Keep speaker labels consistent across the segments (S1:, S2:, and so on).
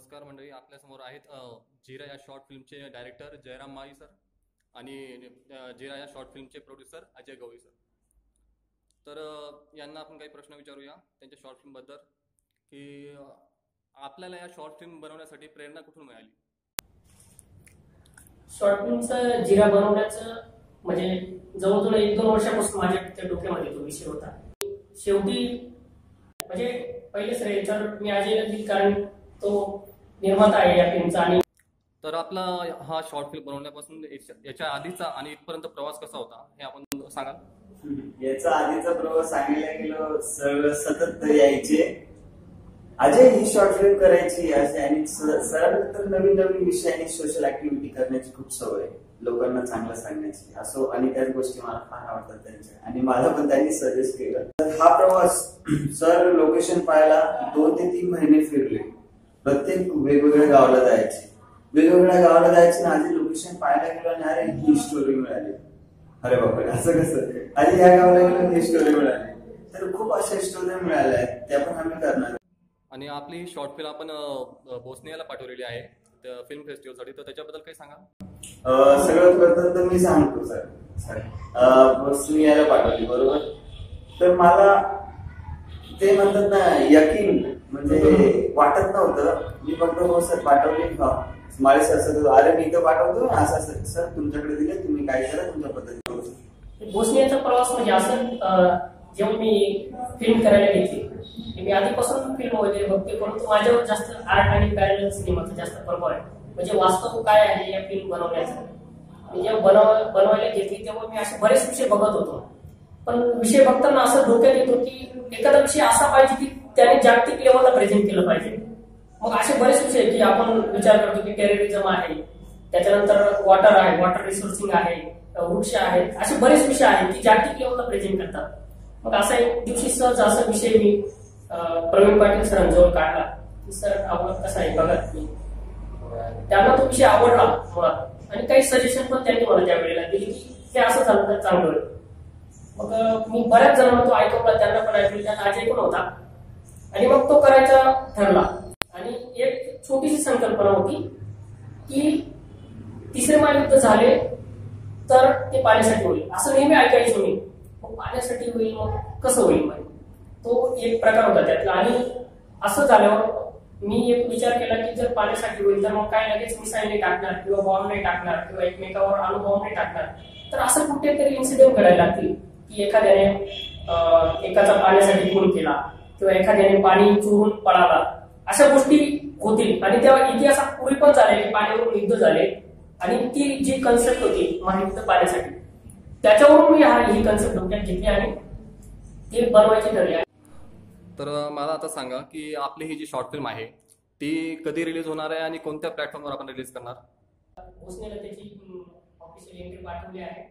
S1: नमस्कार मंडळी आपल्यासमोर आहेत जिरा या short फिल्मचे director Jairam my sir आणि जिरा या शॉर्ट फिल्मचे प्रोड्युसर अजय गवई सर तर यांना आपण काही प्रश्न विचारूया त्यांच्या शॉर्ट फिल्मबद्दल की आपल्याला या शॉर्ट फिल्म बनवण्यासाठी प्रेरणा कुठून मिळाली?
S2: शॉर्ट फिल्मचं जिरा बनवण्याचं म्हणजे जवळजवळ एक दोन वर्षापासून माझ्या त्या डोक्यामध्ये तो विषय होता. शेवटी म्हणजे पहिलेच रे तर मी अजयला कारण तो निर्माता आहे या फिल्मचा आणि
S1: तर आपला हा शॉर्ट फिल्म बनवण्यापासून याच्या- आधीचा आणि इथपर्यंत प्रवास कसा होता हे आपण सांगाल?
S3: याचा आधीचा प्रवास सांगायला गेलो सर सतत यायचे. अजय ही शॉर्ट फिल्म करायची असे आणि स- सरांना तर नवीन नवीन विषय आणि सोशल ऍक्टिव्हिटी करण्याची खूप सवय आहे. लोकांना चांगलं सांगण्याची. असो आणि त्याच गोष्टी मला फार आवडतात त्यांच्या. आणि मला पण त्यांनी सजेस्ट केलं. तर हा प्रवास सर लोकेशन पाहायला दोन ते तीन महिने फिरले. प्रत्येक वेगवेगळ्या गावाला जायचे. वेगवेगळ्या गावाला जायचे आणि आधी लोकेशन पाहायला गेलो आणि अरे ही स्टोरी मिळाली. अरे बापरे असं कसं? आणि या गावाला गेलो ही स्टोरी मिळाली. तर खूप अशा स्टोरी मिळाल्या आहेत त्या पण आम्ही करणार
S1: आणि आपली शॉर्ट फिल्म आपण बोस्नियाला पाठवलेली आहे फिल्म फेस्टिवलसाठी तर त्याच्याबद्दल काही सांगा?
S3: सगळ्यात प्रथम तर मी सांगतो सर. सर. बस मी यायला पाठवली बरोबर? तर मला ते म्हणतात ना यकीन म्हणजे वाटत नव्हतं. मी म्हणतो हो सर पाठवली. का माळे सर सर अरे मी इथं पाठवतो. असं असं सर तुमच्याकडे दिले. तुम्ही काय करा तुमच्या पद्धतीने
S2: बोसनियाचा प्रवास म्हणजे असं जेव्हा मी फिल्म करायला घेतली मी आधीपासून फिल्म वगैरे बघते परंतु माझ्यावर जास्त आर्ट आणि पॅरल सिनेमाचा जास्त प्रभाव आहे. म्हणजे वास्तव काय आहे या फिल्म बनवण्याचा? मी जेव्हा बनव बनवायला घेतली तेव्हा मी असे बरेच विषय बघत होतो. पण विषय बघताना असं डोक्यात येतो की एखादा विषय असा पाहिजे की त्याने जागतिक लेवलला प्रेझेंट केलं पाहिजे. मग असे बरेच विषय की आपण विचार करतो की टेररिझम आहे त्याच्यानंतर वॉटर आहे वॉटर रिसोर्सिंग आहे वृक्ष आहेत असे बरेच विषय आहेत की जागतिक लेवलला प्रेझेंट करतात. मग असा एक दिवशी सहज असा विषय मी प्रवीण पाटील सरांजवळ काढला. की सर आवडत कसा आहे? बघा मी त्यांना तो विषय आवडला मुळात आणि काही सजेशन पण त्यांनी मला त्यावेळेला दिली की हे असं झालं तर चांगलं. होईल मग मी बऱ्याच जणांना तो ऐकवला त्यांना पण ऐकली त्यांना अजय पण होता. आणि मग तो करायचा ठरला. आणि एक छोटीशी संकल्पना होती की तिसरे महायुद्ध झाले तर ते पाण्यासाठी होईल. असं नेहमी ऐकायचो मी मग पाण्यासाठी होईल मग कसं होईल मग? तो एक प्रकार होता त्यातला. आणि असं झाल्यावर मी एक विचार केला की जर पाण्यासाठी होईल तर मग काय लगेच मिसाईल नाही टाकणार किंवा बॉम्ब नाही टाकणार किंवा एकमेकावर अणुबॉम्ब नाही टाकणार. तर असं कुठेतरी इन्सिडेंट घडायला लागतील की एखाद्याने एकाचा पाण्यासाठी खून केला. किंवा एखाद्याने पाणी चोरून पळाला. अशा गोष्टी होतील. आणि तेव्हा इतिहासात पूर्वी पण झाले की पाण्यावरून युद्ध झाले. आणि ती जी कन्सेप्ट होती महायुद्ध पाण्यासाठी त्याच्यावरून मी हा ही कन्सेप्ट डोक्यात घेतली आणि ती बनवायची ठरली.
S1: तर मला आता सांगा की आपली ही जी शॉर्ट फिल्म आहे ती कधी रिलीज होणार आहे आणि कोणत्या प्लॅटफॉर्मवर आपण रिलीज करणार?
S2: त्याची ऑफिशियल एंट्री पाठवली आहे.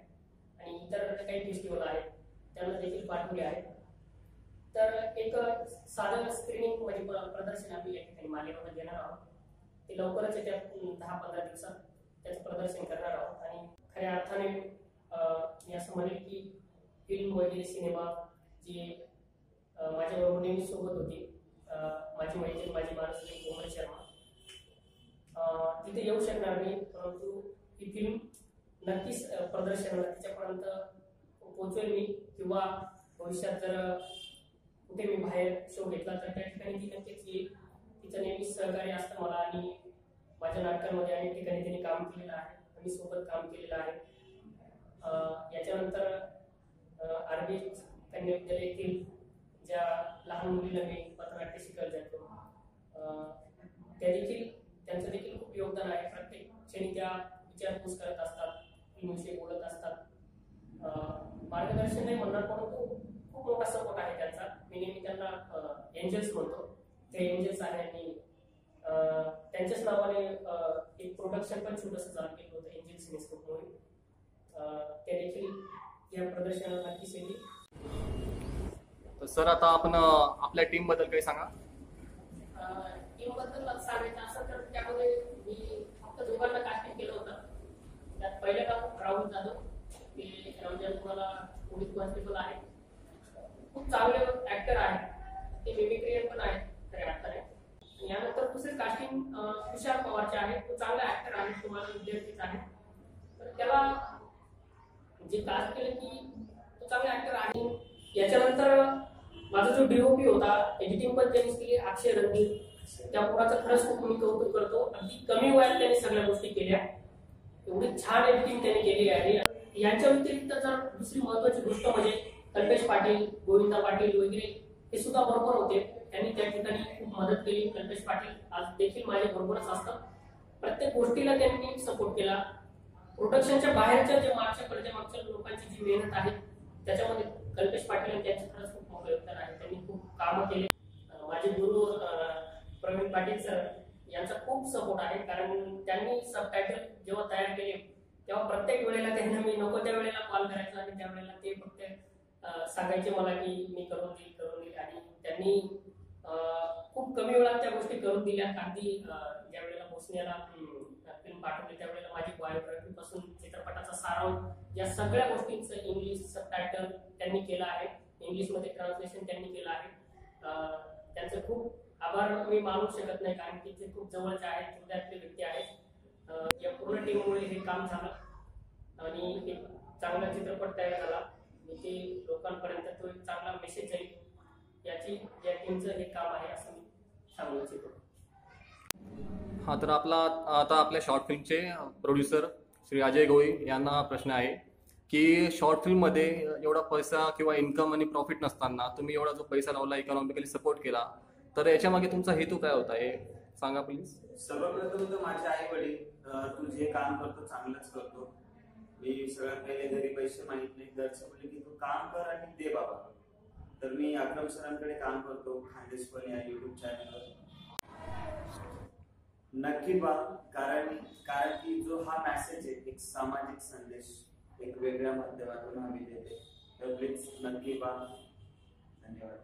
S2: आणि इतर काही फेस्टिवल आहेत त्यांना देखील पाठवले आहे. तर एक साधं स्क्रीनिंग म्हणजे प्रदर्शन आम्ही या ठिकाणी मालेगावला देणार आहोत. ते लवकरच येत्या दहा पंधरा दिवसात त्याचं प्रदर्शन करणार आहोत. आणि खऱ्या अर्थाने मी असं म्हणेल की फिल्म वगैरे सिनेमा जी माझ्या माझ्याबरोबर नेहमी सोबत होती माझी मैत्रीण माझी मानसी कोमल शर्मा तिथे येऊ शकणार नाही परंतु ही फिल्म नक्कीच प्रदर्शनाला तिच्यापर्यंत पोचवेल मी किंवा भविष्यात जर कुठे मी बाहेर शो घेतला तर त्या ठिकाणी ती नक्कीच येईल तिचं नेहमी सहकार्य असतं मला आणि माझ्या नाटकांमध्ये अनेक ठिकाणी त्यांनी काम केलेलं आहे. आम्ही सोबत काम केलेलं आहे. याच्यानंतर आर्मी कन्या विद्यालय येथील ज्या लहान मुलीला मी पथनाट्य शिकायला जातो त्या देखील त्यांचं देखील खूप योगदान आहे. प्रत्येक क्षणी त्या विचारपूस करत असतात फिल्मविषयी बोलत असतात. मार्गदर्शन नाही म्हणणार परंतु खूप मोठा सपोर्ट आहे त्यांचा मी नेहमी त्यांना एंजल्स म्हणतो. ते एंजल्स आहे आणि त्यांच्याच नावाने एक प्रोडक्शन पण छोटंसं चालू केलं होतं एंजल सिनेस्कोप म्हणून ते देखील या प्रदर्शनाला नक्कीच येतील
S1: सर आता आपण आपल्या टीमबद्दल काही सांगा.
S2: टीमबद्दल सांगायचं असं तर त्यामध्ये मी फक्त दोघांना कास्टिंग केलं होतं. त्यात पहिलं नाव राहुल जाधव ते रमजान तुम्हाला पोलीस कॉन्स्टेबल आहे. खूप चांगले ऍक्टर आहेत ते मिमिक्रियन पण आहेत खऱ्या अर्थाने यानंतर दुसरे कास्टिंग तो चांगला अॅक्टर आहे तुम्हाला विद्यार्थीच आहे. तर त्याला जे कास्ट केलं की तो चांगला ऍक्टर आहे. याच्यानंतर माझा जो डीओपी होता एडिटिंग पण त्यांनीच केली अक्षय रणवीर त्या पोराचं खरंच खूप मी कौतुक करतो. अगदी कमी वयात त्यांनी सगळ्या गोष्टी केल्या. एवढी छान एडिटिंग त्यांनी केली आहे. यांच्या व्यतिरिक्त जर दुसरी महत्वाची गोष्ट म्हणजे कल्पेश पाटील गोविंदा पाटील वगैरे हे सुद्धा बरोबर होते. त्यांनी त्या ठिकाणी खूप मदत केली. कल्पेश पाटील आज देखील माझ्या बरोबरच असतात. प्रत्येक गोष्टीला त्यांनी सपोर्ट केला. प्रोडक्शनच्या बाहेरच्या जे मागच्या पडद्या मागच्या लोकांची जी मेहनत आहे त्याच्यामध्ये कल्पेश पाटील आणि त्यांचे खरंच खूप मोठं योगदान आहे. त्यांनी खूप कामं केले. माझे गुरु प्रवीण पाटील सर यांचा खूप सपोर्ट आहे. कारण त्यांनी सब टायटल जेव्हा तयार केले तेव्हा प्रत्येक वेळेला त्यांना मी नको त्या वेळेला कॉल करायचा आणि त्यावेळेला ते फक्त सांगायचे मला की मी करून देईल करून देईल आणि त्यांनी खूप कमी वेळात त्या गोष्टी करून दिल्या. अगदी ज्या वेळेला बोसनियाला फिल्म पाठवली त्यावेळेला माझी बायोग्राफी पासून चित्रपटाचा सारांश या सगळ्या गोष्टींचं इंग्लिश सबटायटल त्यांनी केलं आहे. इंग्लिशमध्ये ट्रान्सलेशन त्यांनी केलं आहे. त्यांचं त्यांचे खूप आभार मी मानू शकत नाही कारण की ते खूप जवळचे आहेत हृदयातले व्यक्ती आहेत. या पूर्ण टीममुळे हे काम झालं. आणि एक चांगला चित्रपट तयार झाला. याची या टीमचं हे काम आहे असं मी सांगू इच्छितो.
S1: हा तर आपला आता आपल्या शॉर्ट फिल्मचे प्रोड्युसर श्री अजय गोई यांना प्रश्न आहे की शॉर्ट फिल्ममध्ये एवढा पैसा किंवा इन्कम आणि प्रॉफिट नसताना तुम्ही एवढा जो पैसा लावला इकॉनॉमिकली सपोर्ट केला तर याच्यामागे तुमचा हेतू काय होता हे सांगा प्लीज
S3: सर्वप्रथम तर माझे आई वडील तू जे काम करतो चांगलंच करतो. मी सगळ्यात पहिले घरी पैसे माहीत नाही घरचे बोलले की तू काम कर आणि दे बाबा. तर मी अक्रम सरांकडे काम करतो खानदेशपण या युट्यूब चॅनलवर नक्की बा कारण कारण की जो हा मेसेज आहे एक सामाजिक संदेश एक वेगळ्या माध्यमातून आम्ही देते तर प्लीज नक्की बा धन्यवाद.